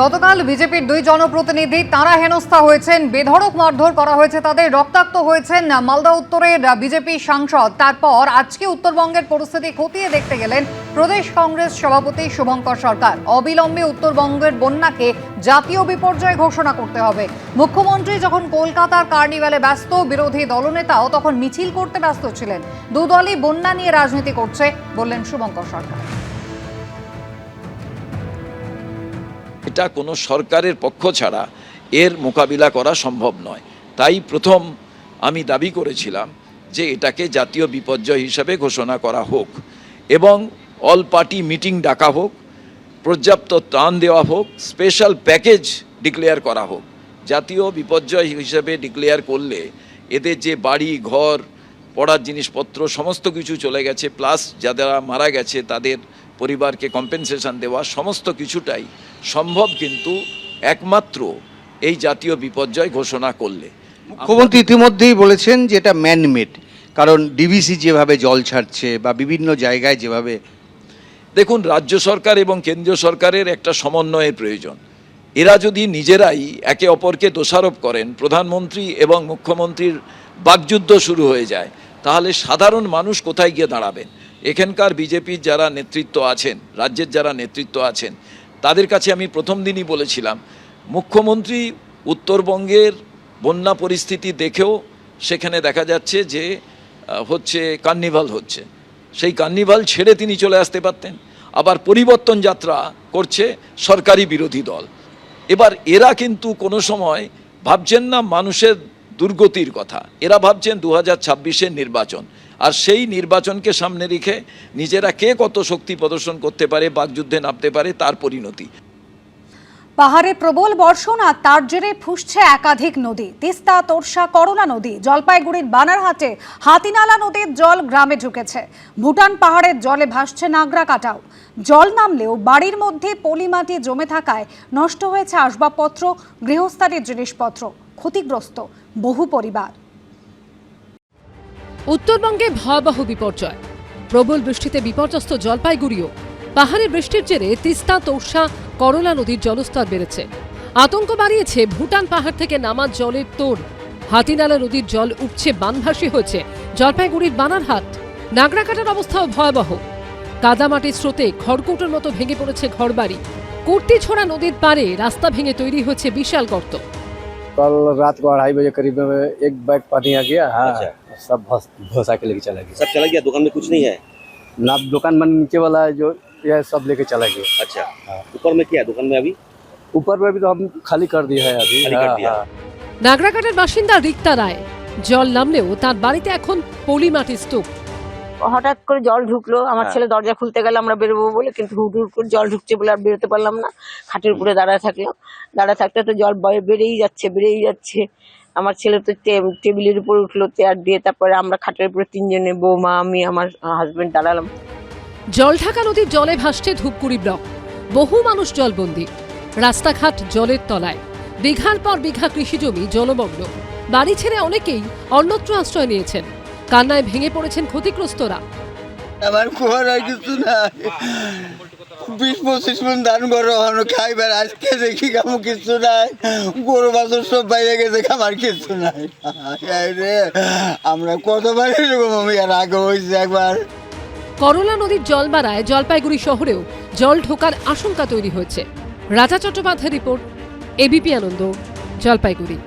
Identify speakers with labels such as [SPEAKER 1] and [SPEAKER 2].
[SPEAKER 1] গতকাল বিজেপির দুই জনপ্রতিনিধি তারা হেনস্থা হয়েছেন, বেধড়ক মারধর করা হয়েছে তাদের, রক্তাক্ত হয়েছেন মালদা উত্তরের বিজেপি সাংসদ। তারপর আজকে উত্তরবঙ্গের পরিস্থিতি খতিয়ে দেখতে গেলেন প্রদেশ কংগ্রেস সভাপতি শুভঙ্কর সরকার। অবিলম্বে উত্তরবঙ্গের বন্যাকে জাতীয় বিপর্যয় ঘোষণা করতে হবে। মুখ্যমন্ত্রী যখন কলকাতার কার্নিভালে ব্যস্ত, বিরোধী দলনেতাও তখন মিছিল করতে ব্যস্ত ছিলেন। দুদলই বন্যা নিয়ে রাজনীতি করছে বললেন শুভঙ্কর সরকার।
[SPEAKER 2] এটা কোনো সরকারের পক্ষ ছাড়া এর মোকাবিলা করা সম্ভব নয়। তাই প্রথম আমি দাবি করেছিলাম যে এটাকে জাতীয় বিপর্যয় হিসাবে ঘোষণা করা হোক এবং অল পার্টি মিটিং ডাকা হোক, পর্যাপ্ত ত্রাণ দেওয়া হোক, স্পেশাল প্যাকেজ ডিক্লেয়ার করা হোক। জাতীয় বিপর্যয় হিসেবে ডিক্লেয়ার করলে এদের যে বাড়ি, ঘর, পড়ার জিনিসপত্র, সমস্ত কিছু চলে গেছে, প্লাস যারা মারা গেছে তাদের পরিবারকে কম্পেনসেশন দেওয়া সমস্ত কিছুটাই সম্ভব কিন্তু একমাত্র এই জাতীয় বিপর্যয় ঘোষণা করলে।
[SPEAKER 3] মুখ্যমন্ত্রী ইতিমধ্যেই বলেছেন যে এটা ম্যানমেড কারণ ডিভিসি যেভাবে জল ছাড়ছে বা বিভিন্ন জায়গায় যেভাবে
[SPEAKER 2] দেখুন রাজ্য সরকার এবং কেন্দ্রীয় সরকারের একটা সমন্বয়ের প্রয়োজন। এরা যদি নিজেরাই একে অপরকে দোষারোপ করেন প্রধানমন্ত্রী এবং মুখ্যমন্ত্রীর বাকযুদ্ধ শুরু হয়ে যায় তাহলে সাধারণ মানুষ কোথায় গিয়ে দাঁড়াবেন? এখানকার বিজেপির যারা নেতৃত্ব আছেন, রাজ্যের যারা নেতৃত্ব আছেন, তাদের কাছে আমি প্রথম দিনই বলেছিলাম, মুখ্যমন্ত্রী উত্তরবঙ্গের বন্যা পরিস্থিতি দেখেও সেখানে দেখা যাচ্ছে যে হচ্ছে কার্নিভাল হচ্ছে। সেই কার্নিভাল ছেড়ে তিনি চলে আসতে পারতেন। আবার পরিবর্তন যাত্রা করছে সরকারি বিরোধী দল। এবার এরা কিন্তু কোনো সময় ভাবছেন না মানুষের দুর্গতির কথা। এরা ভাবছেন দু হাজার নির্বাচন। আর সেই নির্বাচনকে সামনে রেখে নিজেরা কে কত শক্তি প্রদর্শন করতে পারে, বাকযুদ্ধে নামতে পারে, তার পরিণতি।
[SPEAKER 4] পাহাড়ে প্রবল বর্ষণ আর তার জেরে ফুসছে একাধিক নদী। তিস্তা, তোরসা, করলা নদী, জলপাইগুড়ির বানারহাটে হাতিনালা নদীর জল গ্রামে ঢুকেছে। ভুটান পাহাড়ের জলে ভাসছে নাগরা কাটাও। জল নামলেও বাড়ির মধ্যে পলিমাটি জমে থাকায় নষ্ট হয়েছে আসবাবপত্র, গৃহস্থালির জিনিসপত্র। ক্ষতিগ্রস্ত বহু পরিবার।
[SPEAKER 5] উত্তরবঙ্গে ভয়াবহ বিপর্যয়। প্রবল বৃষ্টিতে বিপর্যস্ত জলপাইগুড়িও। পাহাড়ে বৃষ্টির জেরে তিস্তা, তোরসা, করলা নদীর জলস্তর বেড়েছে। আতঙ্ক বাড়িয়েছে ভুটান পাহাড় থেকে নামা জলের তোর হাতিনালা নদীর জল উপচে বানভাসী হয়েছে জলপাইগুড়ির বানারহাট। নাগরাকাটার অবস্থাও ভয়াবহ। কাদামাটির স্রোতে খড়কুটোর মতো ভেঙে পড়েছে ঘরবাড়ি। কুর্তিছড়া নদীর পারে রাস্তা ভেঙে তৈরি হয়েছে বিশাল গর্ত।
[SPEAKER 6] कल रात को अढ़ाई बजे करीब में एक बैग पानी आ गया हाँ
[SPEAKER 7] अच्छा।
[SPEAKER 6] सब भस भसा के लेके चला गया
[SPEAKER 7] सब चला गया दुकान में कुछ नहीं है
[SPEAKER 6] ना दुकान में नीचे वाला है जो यह सब लेके चला गया
[SPEAKER 7] अच्छा
[SPEAKER 6] हाँ।
[SPEAKER 7] ऊपर में क्या है दुकान में अभी
[SPEAKER 6] ऊपर में भी तो हम खाली कर दिया है अभी
[SPEAKER 7] खाली कर
[SPEAKER 6] हाँ,
[SPEAKER 7] दिया।
[SPEAKER 6] हाँ।
[SPEAKER 5] নাগরাকাটার বাসিন্দা রিক্তা রায় জল নামলেও তার বাড়িতে এখন পলি মাটির স্তূপ
[SPEAKER 8] হঠাৎ করে জল ঢুকলো আমার
[SPEAKER 7] হ্যাঁ।
[SPEAKER 8] ছেলে দরজা খুলতে গেলে আমরা বেরোবো বলে কিন্তু হুট হুট করে জল ঢুকছে বলে আর বেরোতে পারলাম না। খাটের উপরে দাঁড়ায় থাকলাম। দাঁড়ায় থাকতে তো জল বয়ে- বেড়েই যাচ্ছে বেড়েই যাচ্ছে। আমার ছেলে তো টেবিলের উপর উঠল চেয়ার দিয়ে তারপরে আমরা খাটের উপরে তিনজনে বৌমা আমি আমার হাজবেন্ড দাঁড়ালাম।
[SPEAKER 5] জল ঢাকা নদীর জলে ভাসছে ধূপগুড়ি ব্লক। বহু মানুষ জলবন্দী। রাস্তাঘাট জলের তলায়। বিঘার পর বিঘা কৃষিজমি জলমগ্ন। বাড়ি ছেড়ে অনেকেই অন্যত্র আশ্রয় নিয়েছেন। কান্নায় ভেঙে পড়েছেন ক্ষতিগ্রস্তরা।
[SPEAKER 9] আমার কুয়ার আর কিছু নাই। বিশ পঁচিশ মন ধান গরু এখনও খাইবার আজকে দেখি কেমন কিছু নাই। গরু বাছর সব বাইরে গেছে আমার কিছু নাই। রে আমরা কতবার এরকম আমি আর আগে হয়েছে একবার।
[SPEAKER 5] করলা নদীর জল বাড়ায় জলপাইগুড়ি শহরেও জল ঢোকার আশঙ্কা তৈরি হয়েছে। Raja Chattopadhyay report ABP Ananda Jalpaiguri.